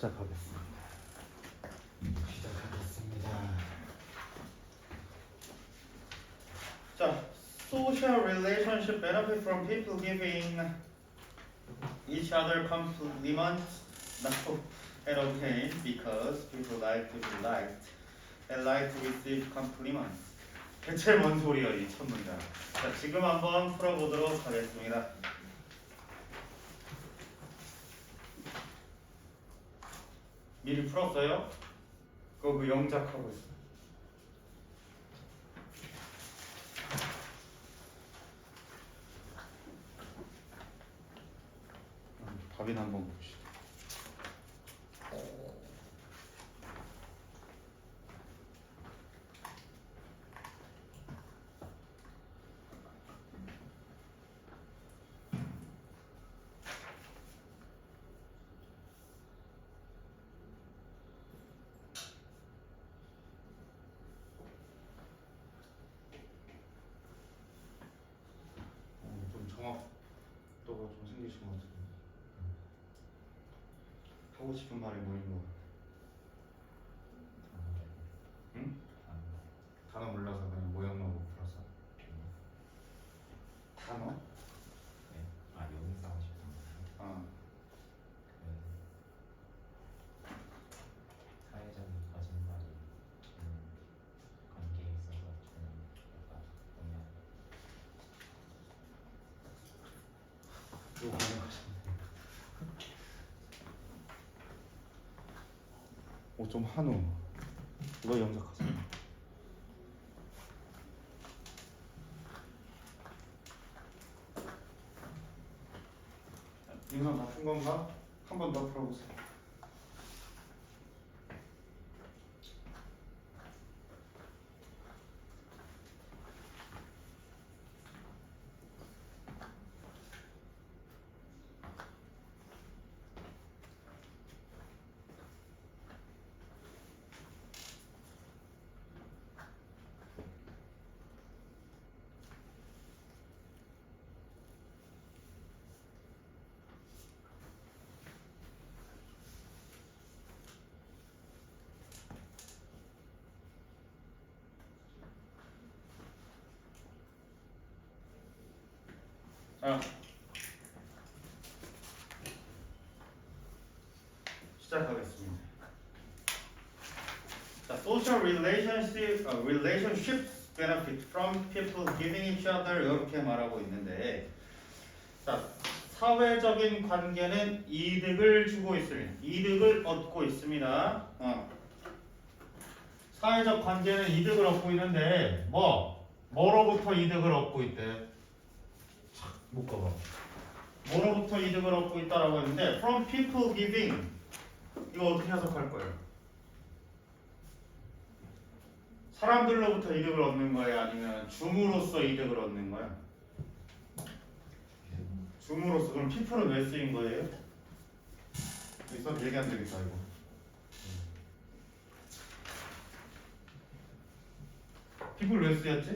시작하겠습니다. 시작하겠습니다. 자, social relationship benefit from people giving each other compliments. No, okay because people like to be liked and like to receive compliments. 대체 뭔 소리야 이 첫 문장. 자, 지금 한번 풀어보도록 하겠습니다. 미리 풀었어요? 그거 그 영작하고 있어. 음, 답이나 한번 봅시다. 하고 싶은 말이 뭐인 것 같아? 응? 단어 몰라서 그냥 모형만 못 풀었어. 단어? 네. 아 여기 싸고 싶은 거요? 그 어. 네. 사회적인 거짓말이 좀 관계에 있어서 좀 약간 보면 뭐 요 어, 5점 한우. 이거 영작하세요. 인상 같은 건가? 한 번 더 풀어보세요. 자. 시작하겠습니다. 자, social relationship, 어, relationships benefit from people giving each other 이렇게 말하고 있는데, 자, 사회적인 관계는 이득을 주고 있습니다. 이득을 얻고 있습니다. 어. 사회적 관계는 이득을 얻고 있는데, 뭐, 뭐로부터 이득을 얻고 있대? 묶어봐. 뭐로부터 이득을 얻고 있다라고 했는데 from people giving 이거 어떻게 해석할 거예요? 사람들로부터 이득을 얻는 거예요? 아니면 줌으로써 이득을 얻는 거야? 줌으로써 그럼 people은 왜 쓰인 거예요? 여기서 얘기 안 되겠다 이거 people 왜 쓰였지?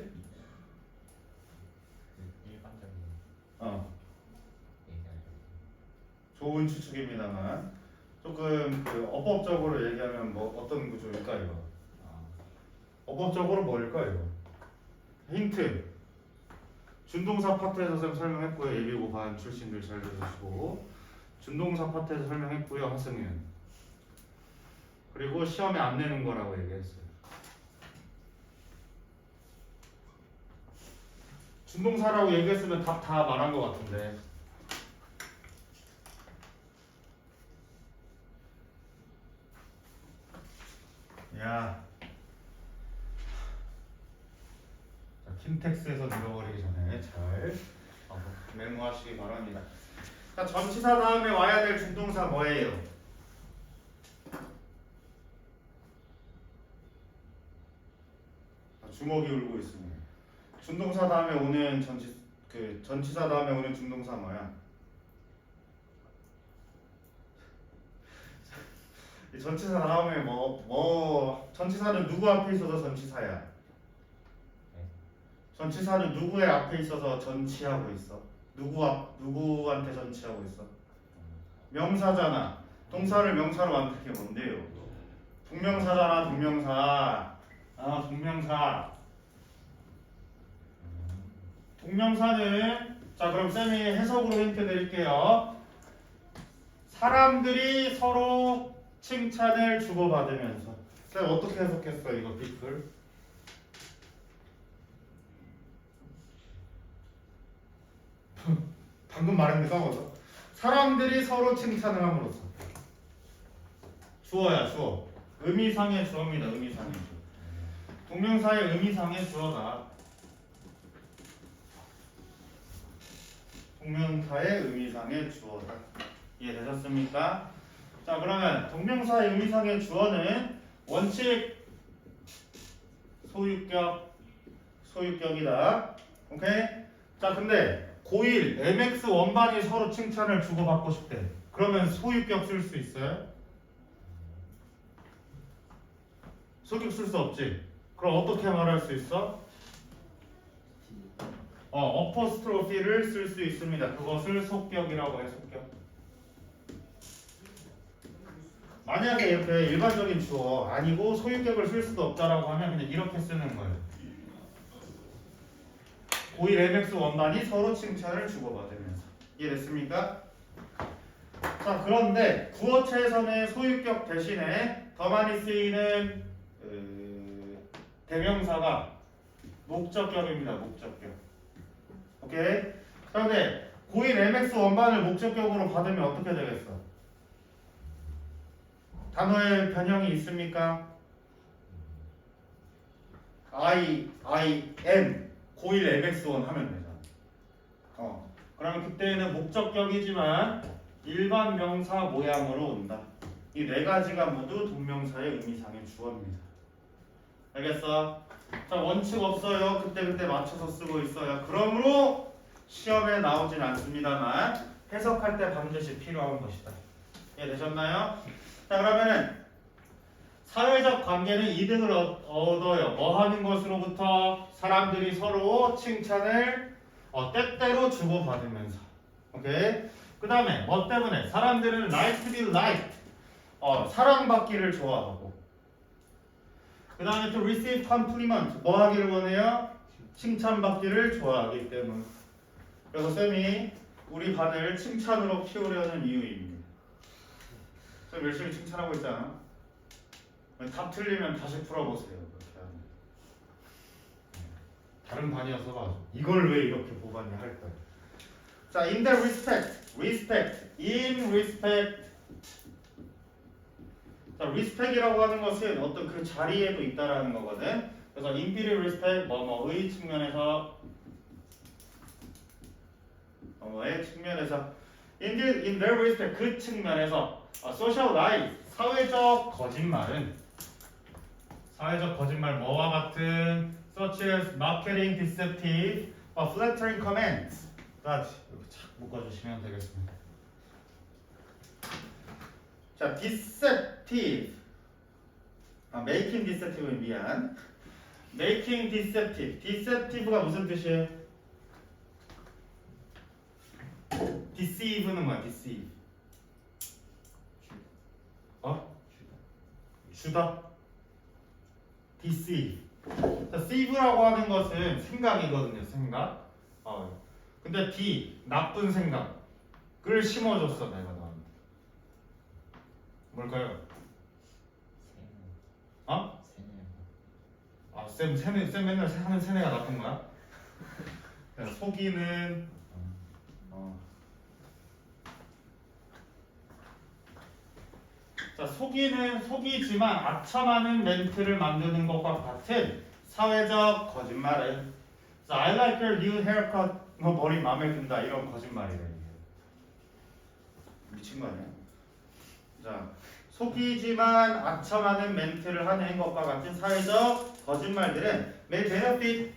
그 일반적인 어 좋은 추측입니다만 조금 그 어법적으로 얘기하면 뭐 어떤 구조일까 이거? 아, 어법적으로 뭘까 이거? 힌트. 준동사 파트에서 쌤 설명했고요. 예비고 반 출신들 잘 들으시고 준동사 파트에서 설명했고요. 하승윤. 그리고 시험에 안 내는 거라고 얘기했어요. 준동사라고 얘기했으면 답 다 말한 것 같은데. 야. 자, 킨텍스에서 늘어버리기 전에 잘 어, 메모하시기 바랍니다. 자, 전치사 다음에 와야 될 준동사 뭐예요? 자, 주먹이 울고 있습니다. 준동사 다음에 오는 전치 그 전치사 다음에 오는 준동사 뭐야? 이 전치사 다음에 뭐뭐 전치사는 누구 앞에 있어서 전치사야? 네. 전치사는 누구의 앞에 있어서 전치하고 있어? 누구 앞 누구한테 전치하고 있어? 음, 명사잖아. 동사를 명사로 만드는 게 뭔데요? 동명사잖아 동명사 아 동명사 음, 동명사는 자 그럼 쌤이 해석으로 힌트 드릴게요. 사람들이 서로 칭찬을 주고받으면서. 쌤 어떻게 해석했어 이거 빅글 방금 말했는데 까먹었어. 사람들이 서로 칭찬을 함으로써. 주어야 주어. 의미상의 주어입니다 의미상의 주어. 동명사의 의미상의 주어다 동명사의 의미상의 주어다 이해되셨습니까? 자 그러면 동명사의 의미상의 주어는 원칙 소유격 소유격이다 오케이? 자 근데 고1 MX 원반이 서로 칭찬을 주고받고 싶대 그러면 소유격 쓸 수 있어요? 소유격 쓸 수 없지 그럼 어떻게 말할 수 있어? 어, 어퍼스트로피를 쓸 수 있습니다. 그것을 속격이라고 해, 속격. 만약에 이렇게 일반적인 주어 아니고 소유격을 쓸 수도 없다라고 하면 그냥 이렇게 쓰는 거예요. 고1 MX 원단이 서로 칭찬을 주고받으면서 이해됐습니까? 자 그런데 구어체에서는 소유격 대신에 더 많이 쓰이는 어, 대명사가 목적격입니다. 목적격. 오케이. 그런데 고인 MX 원반을 목적격으로 받으면 어떻게 되겠어? 단어의 변형이 있습니까? I, I, N 고일 MX1 하면 되잖아. 어. 그러면 그때는 목적격이지만 일반 명사 모양으로 온다. 이 네 가지가 모두 동명사의 의미상의 주어입니다. 알겠어? 자 원칙 없어요. 그때 그때 맞춰서 쓰고 있어요. 그러므로 시험에 나오진 않습니다만 해석할 때 반드시 필요한 것이다. 이해되셨나요? 자 그러면은 사회적 관계는 이득을 얻- 얻어요. 뭐 하는 것으로부터 사람들이 서로 칭찬을 어, 때때로 주고받으면서. 오케이. 그 다음에 뭐 때문에 사람들은 like to be liked. 어, 사랑받기를 좋아하고. 그 다음에 또 receive compliment 뭐 하기를 원해요? 칭찬받기를 좋아하기 때문. 그래서 쌤이 우리 반을 칭찬으로 키우려는 이유입니다. 쌤 열심히 칭찬하고 있잖아. 답 틀리면 다시 풀어보세요. 하면. 다른 반이어서 이걸 왜 이렇게 뽑았냐 할 거예요. 자, in the respect, respect, in respect. 자, respect이라고 하는 것은 어떤 그 자리에도 있다라는 거거든. 그래서 the respect 뭐뭐의 측면에서 뭐뭐의 측면에서 in the in their respect 그 측면에서 어, social lie 사회적 거짓말은 사회적 거짓말 뭐와 같은 such as marketing deceptive or flattering comments 까지 이렇게 착 묶어주시면 되겠습니다. 자, deceptive 아, making deceptive는 미안 making deceptive deceptive가 무슨 뜻이에요? deceive는 뭐야 deceive 어? 주다 deceive 자, deceive라고 하는 것은 생각이거든요 생각 어. 근데 D 나쁜 생각을 심어줬어 내가 뭘까요? 세뇌, 어? 세뇌. 아, 쌤, 세뇌, 쌤 맨날 하는 세뇌가 나쁜 거야? 야, 속이는 음, 어. 자, 속이는 속이지만 아첨하는 멘트를 만드는 것과 같은 사회적 거짓말은 자, I like your new haircut. 너 머리 마음에 든다. 이런 거짓말이래. 이게. 미친 거 아니야? 자, 속이지만 아첨하는 멘트를 하는 것과 같은 사회적 거짓말들은 may benefit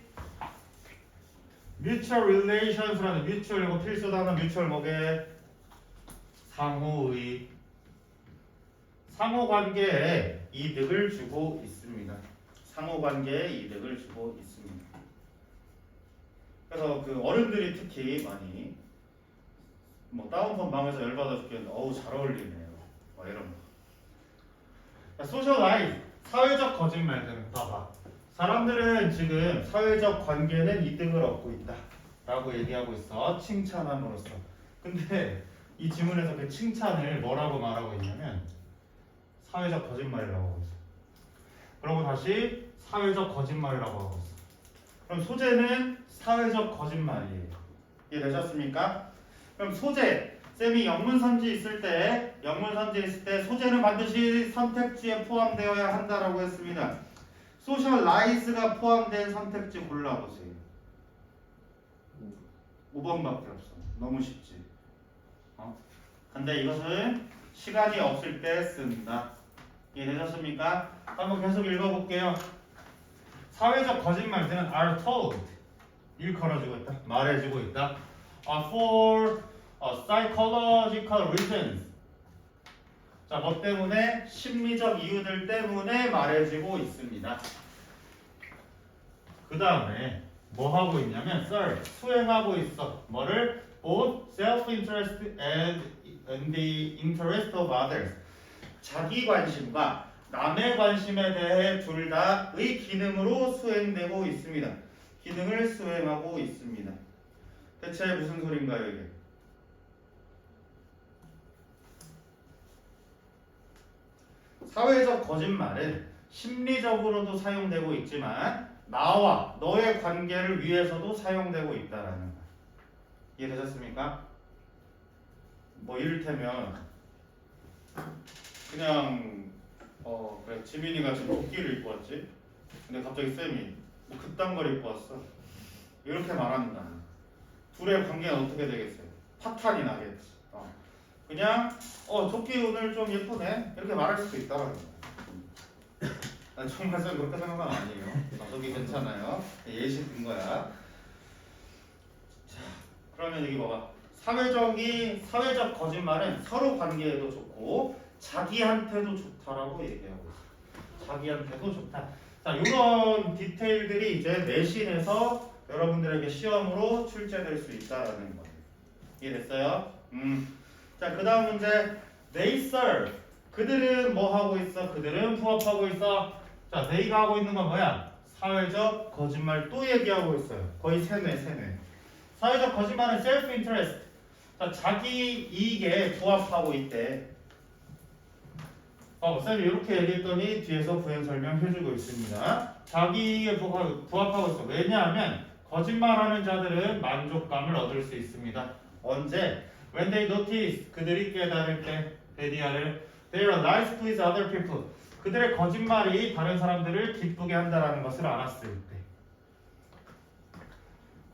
mutual relations라는 mutual 이거 필수 단어 mutual 뭐게 상호의 상호 관계에 이득을 주고 있습니다. 상호 관계에 이득을 주고 있습니다. 그래서 그 어른들이 특히 많이 뭐 다운폰 방에서 열받아 죽겠는데 어우 잘 어울리네요. 뭐 이런 소셜 라이즈 사회적 거짓말들은 봐봐. 사람들은 지금 사회적 관계는 이득을 얻고 있다. 라고 얘기하고 있어. 칭찬함으로써. 근데 이 지문에서 그 칭찬을 뭐라고 말하고 있냐면 사회적 거짓말이라고 하고 있어. 그러고 다시 사회적 거짓말이라고 하고 있어. 그럼 소재는 사회적 거짓말이에요. 이해되셨습니까? 그럼 소재 쌤이 영문선지 있을 때 영문선지 있을 때 소재는 반드시 선택지에 포함되어야 한다라고 했습니다. 소셜라이즈가 포함된 선택지 골라보세요. 5번밖에 없어. 너무 쉽지. 어? 근데 이것은 시간이 없을 때 쓴다. 이해되셨습니까? 한번 계속 읽어볼게요. 사회적 거짓말들은 are told 일컬어지고 있다. 말해주고 있다. are for uh, psychological reasons. 자, 뭐 때문에? 심리적 이유들 때문에 말해지고 있습니다. 그 다음에 뭐 하고 있냐면 serve, 수행하고 있어. 뭐를? both self-interest and, and the interest of others. 자기 관심과 남의 관심에 대해 둘 다의 기능으로 수행되고 있습니다. 기능을 수행하고 있습니다. 대체 무슨 소린가요, 이게? 사회적 거짓말은 심리적으로도 사용되고 있지만 나와 너의 관계를 위해서도 사용되고 있다라는 거. 이해되셨습니까? 뭐 이를테면 그냥 어 그래 지민이가 지금 도끼를 입고 왔지. 근데 갑자기 쌤이 뭐 그딴 걸 입고 왔어. 이렇게 말한다. 둘의 관계는 어떻게 되겠어요? 파탄이 나겠지. 어. 그냥 어 도끼 오늘 좀 예쁘네 이렇게 말할 수도 있다라는 거야. 난 정말 쌤 그렇게 생각은 아니에요. 어, 도끼 괜찮아요. 예시 든 거야. 자 그러면 여기 봐봐. 사회적이 사회적 거짓말은 서로 관계에도 좋고 자기한테도 좋다라고 얘기하고 있어. 자기한테도 좋다. 자, 이런 디테일들이 이제 내신에서 여러분들에게 시험으로 출제될 수 있다라는 거예요. 이해됐어요? 음. 자, 그 다음 문제. They serve. 그들은 뭐 하고 있어? 그들은 부업하고 있어. 자, they가 하고 있는 건 뭐야? 사회적 거짓말 또 얘기하고 있어요. 거의 세네, 세네. 사회적 거짓말은 self interest. 자, 자기 이익에 부합하고 있대. 어, 쌤이 이렇게 얘기했더니 뒤에서 부연 설명 해주고 있습니다. 자기에 부합- 부합하고 있어. 왜냐하면 거짓말하는 자들은 만족감을 얻을 수 있습니다. 언제? When they notice 그들이 깨달을 때 베디아를 nice to his other people. 그들의 거짓말이 다른 사람들을 기쁘게 한다라는 것을 알았을 때.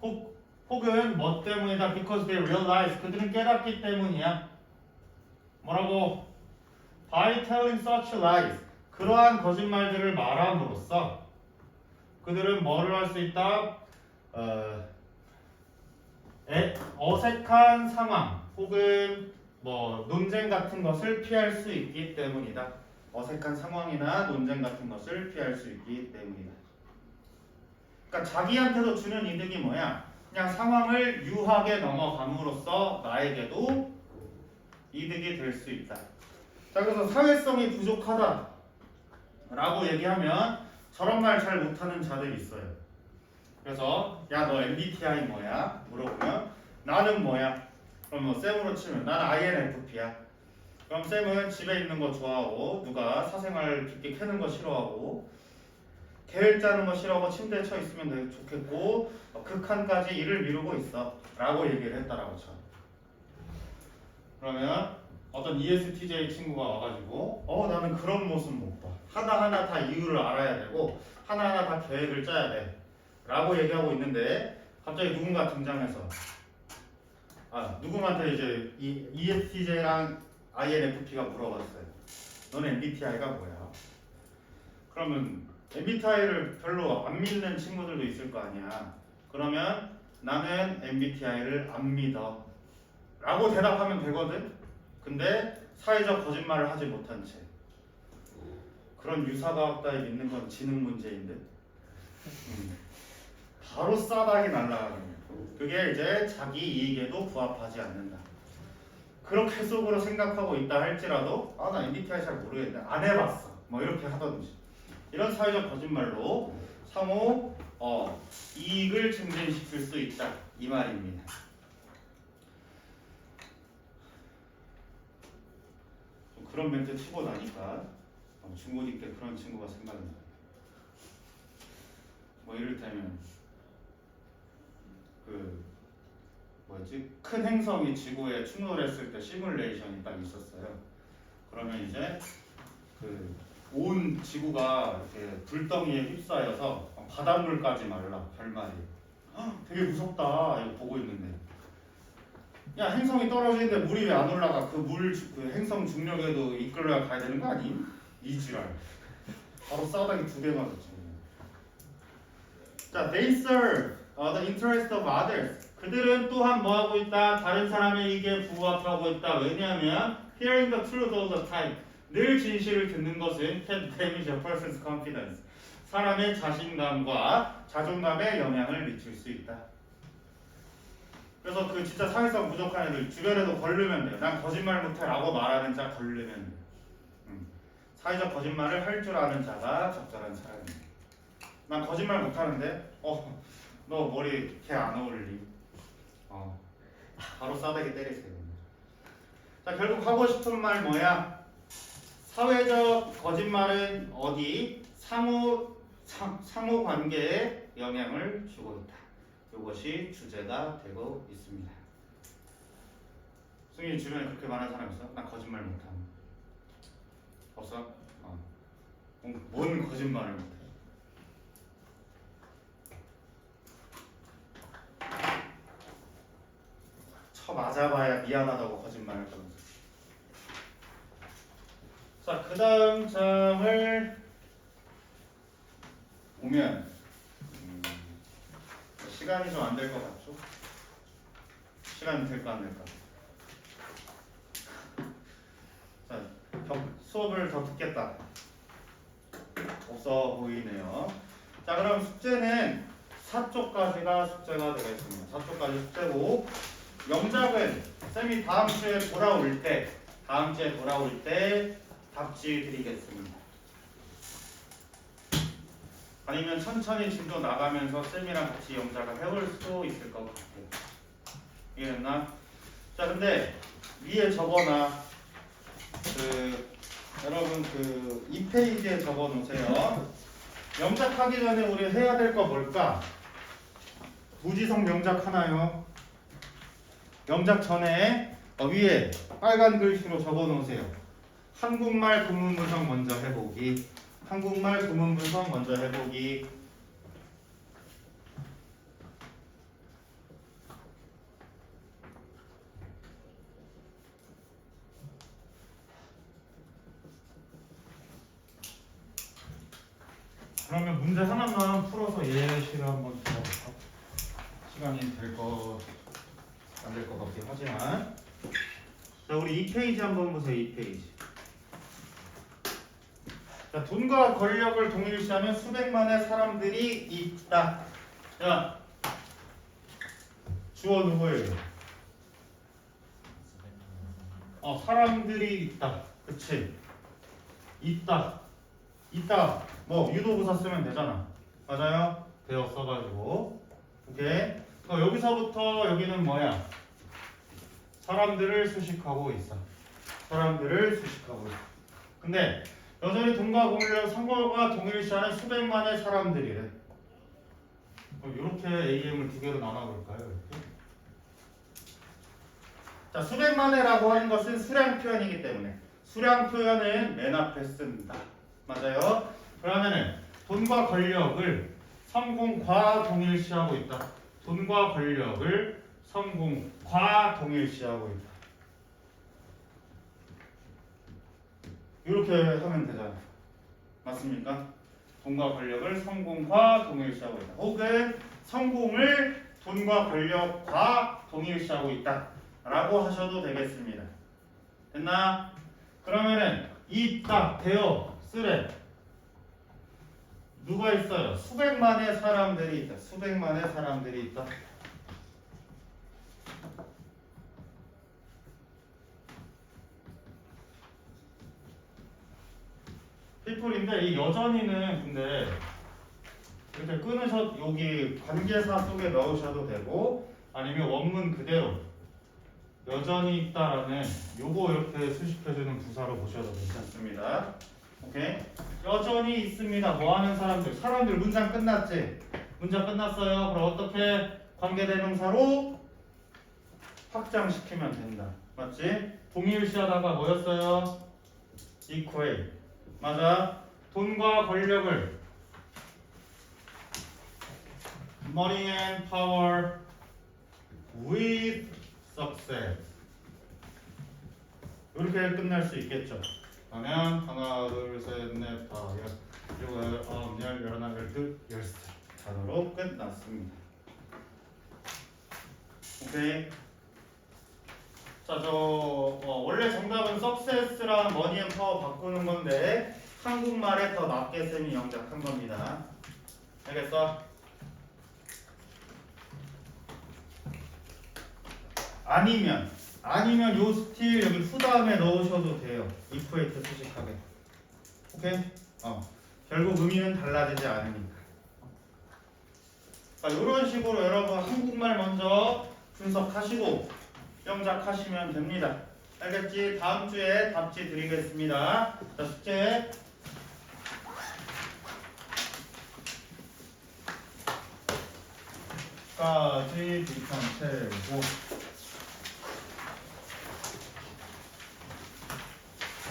혹, 혹은 뭐 때문이다. Because they realize 그들은 깨닫기 때문이야. 뭐라고? By telling such lies. 그러한 거짓말들을 말함으로써 그들은 뭐를 할 수 있다? 어, 애- 어색한 상황 혹은 뭐 논쟁 같은 것을 피할 수 있기 때문이다. 어색한 상황이나 논쟁 같은 것을 피할 수 있기 때문이다. 그러니까 자기한테도 주는 이득이 뭐야? 그냥 상황을 유하게 넘어감으로써 나에게도 이득이 될 수 있다. 자 그래서 사회성이 부족하다 라고 얘기하면 저런 말 잘 못하는 자들이 있어요 그래서 야 너 MBTI 뭐야? 물어보면 나는 뭐야? 그럼 뭐 쌤으로 치면 나는 INFP야 그럼 쌤은 집에 있는 거 좋아하고 누가 사생활 깊게 캐는 거 싫어하고 계획 짜는 거 싫어하고 침대에 쳐 있으면 되게 좋겠고 어, 극한까지 일을 미루고 있어 라고 얘기를 했다라고 쳐 그러면 어떤 ESTJ 친구가 와가지고 어 나는 그런 모습 못 봐. 하나하나 다 이유를 알아야 되고 하나하나 다 계획을 짜야 돼. 라고 얘기하고 있는데 갑자기 누군가 등장해서 아 누구한테 이제 이 ESTJ랑 INFP가 물어봤어요. 너는 MBTI가 뭐야? 그러면 MBTI를 별로 안 믿는 친구들도 있을 거 아니야. 그러면 나는 MBTI를 안 믿어. 라고 대답하면 되거든. 근데 사회적 거짓말을 하지 못한 채 그런 유사과학 따위 믿는 건 지능 문제인데 음. 바로 싸다기 날라가는 그게 이제 자기 이익에도 부합하지 않는다. 그렇게 속으로 생각하고 있다 할지라도 아 나 MBTI 잘 모르겠네. 안 해봤어. 뭐 이렇게 하던지. 이런 사회적 거짓말로 상호 어, 이익을 증진시킬 수 있다. 이 말입니다. 좀 그런 멘트 치고 나니까 어, 중고딩 때 그런 친구가 생각나요. 뭐 이를테면 그 뭐지 큰 행성이 지구에 충돌했을 때 시뮬레이션이 딱 있었어요. 그러면 이제 그 온 지구가 이렇게 불덩이에 휩싸여서 바닷물까지 말라 별말이. 헉, 되게 무섭다 이거 보고 있는데. 야 행성이 떨어지는데 물이 왜 안 올라가? 그물 그 행성 중력에도 이끌려 가야 되는 거 아니? 이지랄. 바로 싸다기 두대 맞았지. 자, they serve uh, the interest of others. 그들은 또한 뭐 하고 있다? 다른 이익에 부합하고 있다. 왜냐하면 hearing the truth all the time. 늘 진실을 듣는 것은 can damage a person's confidence. 사람의 자신감과 자존감에 영향을 미칠 수 있다. 그래서 그 진짜 사회성 부족한 애들 주변에도 걸르면 돼요. 난 거짓말 못해라고 말하는 자 걸르면 돼요. 음. 사회적 거짓말을 할 줄 아는 자가 적절한 사람입니다. 난 거짓말 못하는데 어 너 머리 걔 안 어울리 어 바로 싸대기 때리세요. 자 결국 하고 싶은 말 뭐야? 사회적 거짓말은 어디? 상호 상, 상호 관계에 영향을 주고 있다. 이것이 주제가 되고 있습니다. 승희 주변에 그렇게 말하는 사람 있어? 나 거짓말 못함. 없어? 어. 뭔- 뭔 거짓말을 못해 쳐 맞아봐야 미안하다고 거짓말할 거면서. 자, 그 다음 장을 보면 음, 시간이 좀 안 될 것 같죠? 시간이 될까 안 될까? 자, 더, 수업을 더 듣겠다. 없어 보이네요. 자, 그럼 숙제는 4쪽까지가 숙제가 되겠습니다. 4쪽까지 숙제고 영작은 쌤이 다음 주에 돌아올 때 다음 주에 돌아올 때 답지 드리겠습니다. 아니면 천천히 진도 나가면서 쌤이랑 같이 영작을 해볼 수도 있을 것 같아요. 이해됐나? 자 근데 위에 적어놔 그 여러분 그이 페이지에 적어 놓으세요. 영작하기 전에 우리 해야 될 거 뭘까? 부지성 명작 하나요? 영작 전에 어, 위에 빨간 글씨로 적어 놓으세요. 한국말 구문 분석 먼저 해보기. 한국말 구문 분석 먼저 해보기. 그러면 문제 하나만 풀어서 예시를 한번 더 시간이 될 거. 안 될 것 같긴 하지만. 자 우리 2페이지 한번 보세요 2페이지. 자 돈과 권력을 동일시하는 수백만의 사람들이 있다. 자 주어 누구예요? 어 사람들이 있다. 그치? 있다. 있다. 뭐 유도부사 쓰면 되잖아. 맞아요? 되어 써가지고. 오케이 어, 여기서부터 여기는 뭐야? 사람들을 수식하고 있어. 사람들을 수식하고 있어. 근데 여전히 돈과 공유력 상관과 동일시하는 수백만의 사람들이래. 이렇게 AM을 두 개로 나눠볼까요? 이렇게? 자, 수백만회라고 하는 것은 수량 표현이기 때문에 수량 표현은 맨 앞에 씁니다. 맞아요? 그러면은 돈과 권력을 성공과 동일시하고 있다. 돈과 권력을 성공과 동일시하고 있다. 이렇게 하면 되잖아. 맞습니까? 돈과 권력을 성공과 동일시하고 있다. 혹은 성공을 돈과 권력과 동일시하고 있다. 라고 하셔도 되겠습니다. 됐나? 그러면은 있다, 되어, 쓰래. 누가 있어요? 수백만의 사람들이 있다. 수백만의 사람들이 있다. people인데 이 여전히는 근데 이렇게 끊으셔 여기 관계사 속에 넣으셔도 되고 아니면 원문 그대로 여전히 있다라는 요거 이렇게 수식해주는 부사로 보셔도 괜찮습니다. 오케이 여전히 있습니다. 뭐 하는 사람들 사람들 문장 끝났지? 문장 끝났어요. 그럼 어떻게 관계대명사로 확장시키면 된다. 맞지? 동일시하다가 뭐였어요? equate. 맞아. 돈과 권력을 money and power with success. 이렇게 끝날 수 있겠죠. 그러면 하나, 둘, 셋, 넷, 다, 여섯, 일곱, 아홉, 열, 열하나, 열둘, 열셋 단어로 끝났습니다. 오케이. 자, 저 어, 원래 정답은 success랑 money and power 바꾸는 건데 한국말에 더 맞게 쌤이 영작한 겁니다. 알겠어? 아니면 아니면 요 스틸 여기 후 다음에 넣으셔도 돼요. equate 수식하게. 오케이? 어. 결국 의미는 달라지지 않으니까. 자, 이런 식으로 여러분 한국말 먼저 분석하시고 영작하시면 됩니다. 알겠지? 다음 주에 답지 드리겠습니다. 자, 숙제. 까지 비판 채고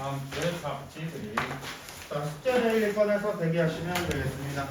다음 주에 답지 드리. 자, 숙제 데일리 꺼내서 대기하시면 되겠습니다.